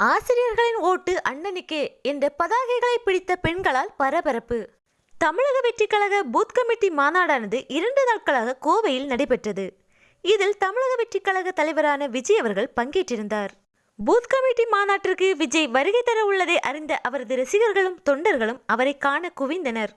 ஆசிரியர்களின் ஓட்டு அண்ணனுக்கே என்ற பதாகைகளை பிடித்த பெண்களால் பரபரப்பு. தமிழக வெற்றி கழக பூத் கமிட்டி மாநாடானது இரண்டு நாட்களாக கோவையில் நடைபெற்றது. இதில் தமிழக வெற்றி கழக தலைவரான விஜய் அவர்கள் பங்கேற்றிருந்தார். பூத் கமிட்டி மாநாட்டிற்கு விஜய் வருகை தர உள்ளதை அறிந்த அவரது ரசிகர்களும் தொண்டர்களும் அவரை காண குவிந்தனர்.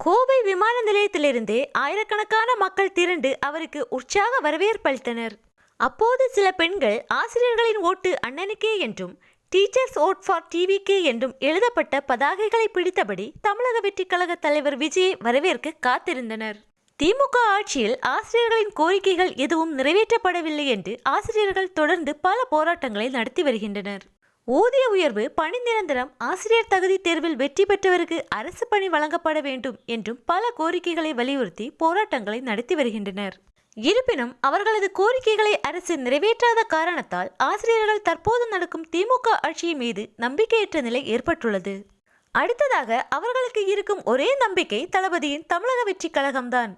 கோவை விமான நிலையத்திலிருந்தே ஆயிரக்கணக்கான மக்கள் திரண்டு அவருக்கு உற்சாக வரவேற்பளித்தனர் அப்போது சில பெண்கள் ஆசிரியர்களின் ஓட்டு அண்ணனுக்கே என்றும் டீச்சர்ஸ் ஓட் ஃபார் டிவிகே என்றும் எழுதப்பட்ட பதாகைகளை பிடித்தபடி தமிழக வெற்றிக் கழக தலைவர் விஜயை வரவேற்க காத்திருந்தனர். திமுக ஆட்சியில் ஆசிரியர்களின் கோரிக்கைகள் எதுவும் நிறைவேற்றப்படவில்லை என்று ஆசிரியர்கள் தொடர்ந்து பல போராட்டங்களை நடத்தி வருகின்றனர். ஊதிய உயர்வு பணி நிரந்தரம் ஆசிரியர் தகுதி தேர்வில் வெற்றி பெற்றவருக்கு அரசு பணி வழங்கப்பட வேண்டும் என்றும் பல கோரிக்கைகளை வலியுறுத்தி போராட்டங்களை நடத்தி வருகின்றனர். இருப்பினும் அவர்களது கோரிக்கைகளை அரசு நிறைவேற்றாத காரணத்தால் ஆசிரியர்கள் தற்போது நடக்கும் திமுக ஆட்சியின் மீது நம்பிக்கையற்ற நிலை ஏற்பட்டுள்ளது. அடுத்ததாக அவர்களுக்கு இருக்கும் ஒரே நம்பிக்கை தளபதியின் தமிழக வெற்றி கழகம்தான்.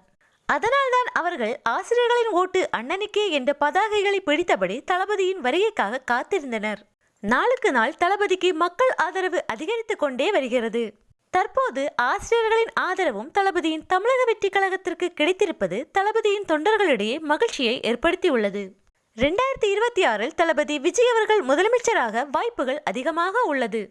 அதனால்தான் அவர்கள் ஆசிரியர்களின் ஓட்டு அண்ணனுக்கே என்ற பதாகைகளை பிடித்தபடி தளபதியின் வருகைக்காக காத்திருந்தனர். நாளுக்கு நாள் தளபதிக்கு மக்கள் ஆதரவு அதிகரித்து கொண்டே வருகிறது. தற்போது ஆசிரியர்களின் ஆதரவும் தளபதியின் தமிழக வெற்றி கழகத்திற்கு கிடைத்திருப்பது தளபதியின் தொண்டர்களிடையே மகிழ்ச்சியை ஏற்படுத்தியுள்ளது. ரெண்டாயிரத்தி இருபத்தி ஆறில் தளபதி விஜய் அவர்கள் முதலமைச்சராக வாய்ப்புகள் அதிகமாக உள்ளது.